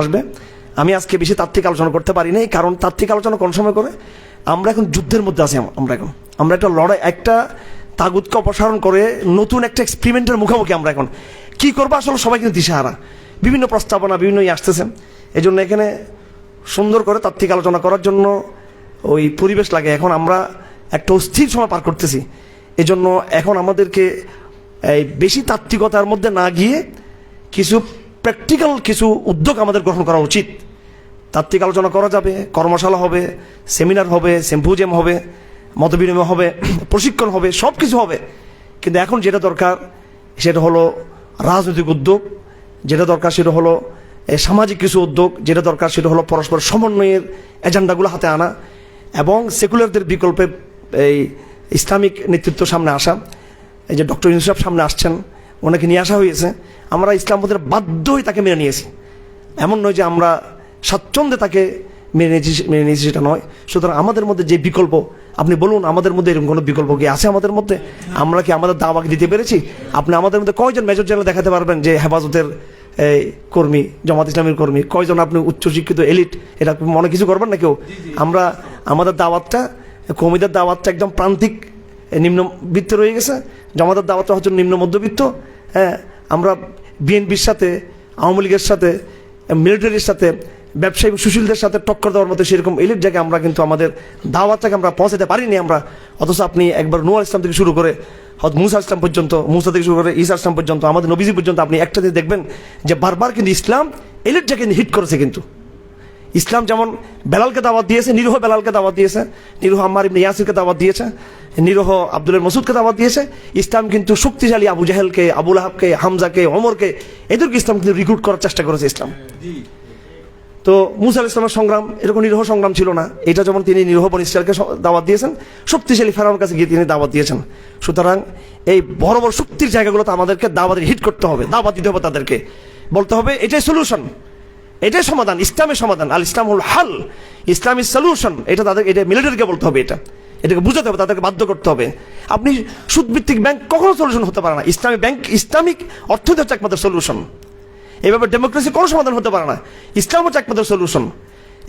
আসবে। আমি আজকে বেশি তাত্ত্বিক আলোচনা করতে পারি নাই, কারণ তাত্ত্বিক আলোচনা কোন সময় করে? আমরা এখন যুদ্ধের মধ্যে আছি আমরা এখন। আমরা একটা লড়াই, একটা তাগুতকে অপসারণ করে নতুন একটা এক্সপেরিমেন্টের মুখোমুখি আমরা এখন। কি করব আসলে সবাই কিন্তু দিশেহারা। বিভিন্ন প্রস্তাবনা বিভিন্ন ইয়ে আসতেছে। এই জন্য এখানে সুন্দর করে তাত্ত্বিক আলোচনা করার জন্য ওই পরিবেশ লাগে। এখন আমরা একটা অস্থির সময় পার করতেছি। এজন্য এখন আমাদেরকে এই বেশি তাত্ত্বিকতার মধ্যে না গিয়ে কিছু প্র্যাকটিক্যাল কিছু উদ্যোগ আমাদের গ্রহণ করা উচিত। তাত্ত্বিক আলোচনা করা যাবে, কর্মশালা হবে সেমিনার হবে সেম্পোজিয়াম হবে, মতবিনিময় হবে, প্রশিক্ষণ হবে সব কিছু হবে। কিন্তু এখন যেটা দরকার, সেটা হলো রাজনৈতিক উদ্যোগ, যেটা দরকার সেটা হলো সামাজিক কিছু উদ্যোগ, যেটা দরকার সেটা হলো পরস্পর সমন্বয়ের এজেন্ডাগুলো হাতে আনা এবং সেকুলারদের বিকল্পে, এই, ইসলামিক নেতৃত্ব সামনে আসা। এই যে ডক্টর ইউসুফ সামনে আসছেন ওনাকে নিয়ে আসা হয়েছে। আমরা ইসলামপন্থীরা বাধ্য হয়ে তাকে মেনে নিয়েছি। এমন নয় যে আমরা স্বাচ্ছন্দ্যে তাকে মেনে নিয়েছি মেনে নিয়েছি সেটা নয়। সুতরাং আমাদের মধ্যে যে বিকল্প আপনি বলুন আমাদের মধ্যে এরকম কোনো বিকল্প কি আছে আমাদের মধ্যে? আমরা কি আমাদের দাওয়াকে দিতে পেরেছি? আপনি আমাদের মধ্যে কয়জন মেজর জেনারেল দেখাতে পারবেন যে হেফাজতের এই, কর্মী জামাত ইসলামের কর্মী? কয়জন আপনি উচ্চশিক্ষিত এলিট? এটা মনে কিছু করবেন না কেউ? আমরা আমাদের দাওয়াতটা কর্মীদের দাওয়াতটা একদম প্রান্তিক নিম্নবিত্ত রয়ে গেছে। জামাতের দাওয়াতটা হচ্ছে নিম্ন মধ্যবিত্ত। হ্যাঁ আমরা বিএনপির সাথে, আওয়ামী লীগের সাথে, মিলিটারির সাথে, ব্যবসায়ী সুশীলদের সাথে টক্কর দেওয়ার মতো সেরকম এলিট জায়গায় আমরা কিন্তু আমাদের দাওয়াতটাকে আমরা পৌঁছাতে পারিনি আমরা। অথচ আপনি একবার নুয়াল ইসলাম থেকে শুরু করে হয়তো মুসা ইসলাম পর্যন্ত, মুসা থেকে শুরু করে ঈসা ইসলাম পর্যন্ত, আমাদের নবীজি পর্যন্ত আপনি একটা দিন দেখবেন যে বারবার কিন্তু ইসলাম এলিট জায়গায় হিট করেছে কিন্তু। ইসলাম যেমন বেলালকে দাওয়াত দিয়েছে নিরহ বেলালকে দাওয়াত দিয়েছে নিরহ আম্মার ইবনে ইয়াসিরকে দাওয়াত দিয়েছে নিরহ আব্দুল মসুদকে দাওয়াত দিয়েছে ইসলাম কিন্তু শক্তিশালী আবু জাহেলকে আবুল আহাবকে হামজাকে ওমরকে এদেরকে ইসলাম কিন্তু রিক্রুট করার চেষ্টা করেছে ইসলাম। তো মুসা আল ইসলামের সংগ্রাম এরকম নিরহ সংগ্রাম ছিল না। এটা যেমন তিনি নিরহ বন স- দাওয়াত দিয়েছেন শক্তিশালী ফেরাওর কাছে গিয়ে তিনি দাওয়াত দিয়েছেন। সুতরাং এই বড় বড় শক্তির জায়গাগুলোতে আমাদেরকে দাওয়াতের হিট করতে হবে দাওয়াত দিতে হবে তাদেরকে। বলতে হবে এটাই সলিউশন এটাই সমাধান, ইসলামের সমাধান। আল ইসলাম হল হাল, ইসলাম ইজ সলিউশন। এটা তাদের, এটা মিলিটারিকে বলতে হবে এটা। এটাকে বুঝাতে হবে, তাদেরকে বাধ্য করতে হবে। আপনি সুদভিত্তিক ব্যাংক কখনো সলিউশন হতে পারে না। ইসলামিক ব্যাংক, ইসলামিক অর্থনীতি হচ্ছে একমাত্র সলিউশন এইভাবে ডেমোক্রেসি কোনো সমাধান হতে পারে না। ইসলাম হচ্ছে একমাত্র সলিউশন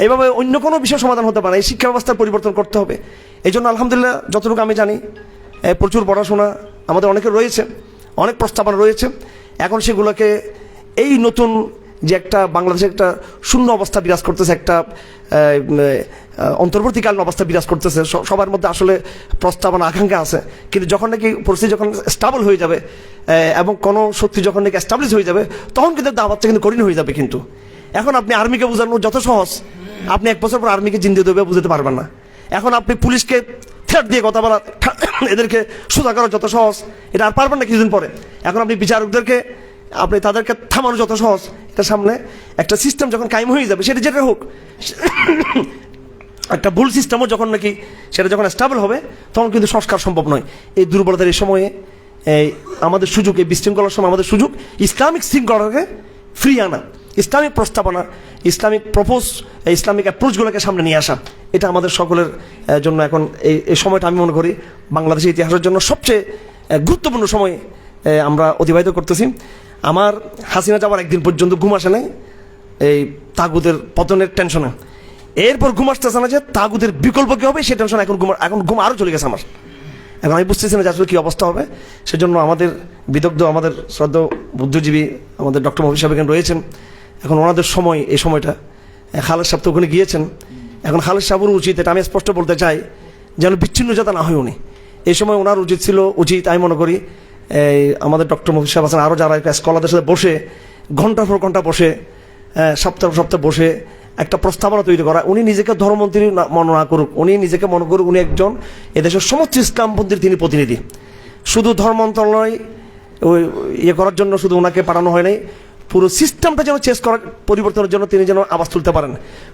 এইভাবে অন্য কোনো বিষয় সমাধান হতে পারে না। এই শিক্ষা ব্যবস্থার পরিবর্তন করতে হবে। এই জন্য আলহামদুলিল্লাহ, যতটুকু আমি জানি প্রচুর পড়াশোনা আমাদের অনেকে রয়েছে, অনেক প্রস্তাবনা রয়েছে। এখন সেগুলোকে এই নতুন যে একটা বাংলাদেশে একটা শূন্য অবস্থা বিরাজ করতেছে, একটা অন্তর্বর্তীকালীন অবস্থা বিরাজ করতেছে। সবার মধ্যে আসলে প্রস্তাবনা আকাঙ্ক্ষা আছে। কিন্তু যখন নাকি পরিস্থিতি যখন স্টাবল হয়ে যাবে এবং কোনো শক্তি যখন নাকি এস্টাবলিশ হয়ে যাবে, তখন কিন্তু দাওয়াতটা কিন্তু কঠিন হয়ে যাবে কিন্তু। এখন আপনি আর্মিকে বোঝানো যত সহজ, আপনি এক বছর পর আর্মিকে জিন্দে দেবে বুঝতে পারবেন না। এখন আপনি পুলিশকে থ্রেট দিয়ে কথা বলা, এদেরকে সোজা করা যত সহজ, এটা আর পারবেন না কিছুদিন পরে। এখন আপনি বিচারকদেরকে আপনি তাদেরকে থামানো যত সহজ। এটা সামনে একটা সিস্টেম যখন কায়েম হয়ে যাবে, সেটা যেটা হোক, একটা ভুল সিস্টেমও যখন নাকি সেটা যখন স্টেবল হবে, তখন কিন্তু সংস্কার সম্ভব নয়। এই দুর্বলতার এই সময়ে, এই আমাদের সুযোগ, এই বিশৃঙ্খলার সময় আমাদের সুযোগ, ইসলামিক শৃঙ্খলাকে ফ্রি আনা, ইসলামিক প্রস্তাবনা, ইসলামিক প্রপোজ ইসলামিক অ্যাপ্রোচগুলোকে সামনে নিয়ে আসা, এটা আমাদের সকলের জন্য এখন এই এই সময়টা আমি মনে করি বাংলাদেশের ইতিহাসের জন্য সবচেয়ে গুরুত্বপূর্ণ সময় আমরা অতিবাহিত করতেছি। আমার হাসিনা যাওয়ার একদিন পর্যন্ত ঘুম আসে নাই। এই তাগুদের পতনের টেনশনে। এরপর ঘুম আসতেছে না যে তাগুদের বিকল্প কি হবে, সে টেনশন এখন ঘুম এখন ঘুম আরও চলে গেছে আমার। এখন আমি বুঝতেছি না যে আসলে কী অবস্থা হবে। সেজন্য আমাদের বিদগ্ধ, আমাদের শ্রদ্ধ বুদ্ধিজীবী, আমাদের ডক্টর মহিষ সাহেব এখানে রয়েছেন। এখন ওনাদের সময়, এই সময়টা। খালেদ সাহেব তো ওখানে গিয়েছেন। এখন খালেদ সাহেবের উচিত, এটা আমি স্পষ্ট বলতে চাই, যেন বিচ্ছিন্ন যাতে না হয় উনি। এই সময় ওনার উচিত ছিল উচিত, আমি মনে করি এই আমাদের ডক্টর মহিষ সাহেব আছেন আরও যারা স্কলারদের সাথে বসে, ঘণ্টার পর ঘণ্টা বসে সপ্তাহ সপ্তাহ বসে একটা প্রস্তাবনা তৈরি করা। উনি নিজেকে ধর্মমন্ত্রী মনে না করুক, উনি নিজেকে মনে করুক উনি একজন এদেশের সমস্ত ইসলামপন্থীর তিনি প্রতিনিধি। শুধু ধর্ম মন্ত্রণালয় ওই ইয়ে করার জন্য শুধু ওনাকে পাঠানো হয় নাই, পুরো সিস্টেমটা যেন চেস করার, পরিবর্তনের জন্য তিনি যেন আওয়াজ তুলতে পারেন।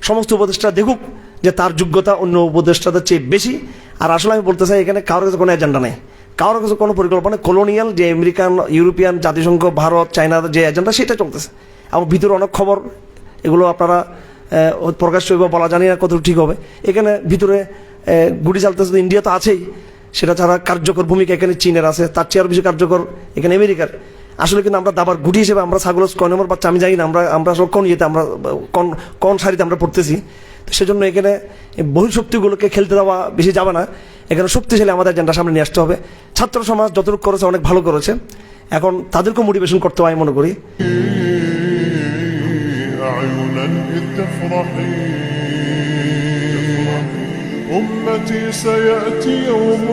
সমস্ত উপদেষ্টা দেখুক যে তার যোগ্যতা অন্য উপদেষ্টাদের চেয়ে বেশি। আর আসলে আমি বলতে চাই, এখানে কারোর কাছে কোনো এজেন্ডা নেই। কারোর কাছে কোনো পরিকল্পনা কলোনিয়াল যে আমেরিকান ইউরোপিয়ান জাতিসংঘ, ভারত চায়নার যে এজেন্ডা সেটা চলতেছে। এবং ভিতরে অনেক খবর, এগুলো আপনারা প্রকাশ প্রকাশ্য বা বলা জানি না কতটুকু ঠিক হবে। এখানে ভিতরে গুটি চালতেছে ইন্ডিয়া তো আছেই। সেটা ছাড়া কার্যকর ভূমিকা এখানে চীনের আছে, তার চেয়ে আরও বেশি কার্যকর এখানে আমেরিকার। আসলে কিন্তু আমরা দাবার গুটি হিসেবে আমরা ছাগল কয় নম্বর বাচ্চা আমি জানি না, আমরা আমরা আসলে কোন ইয়েতে আমরা, কোন কোন সারিতে আমরা পড়তেছি। তো সেজন্য এখানে বহিঃশক্তিগুলোকে খেলতে দেওয়া বেশি যাবে না। এখানে শক্তিশালী আমাদের এজেন্ডা সামনে নিয়ে আসতে হবে ছাত্র সমাজ যতটুকু করেছে অনেক ভালো করেছে এখন তাদেরকেও মোটিভেশন করতে হয় আমি মনে করি أعينا إذ تفرحين أمتي سيأتي يوم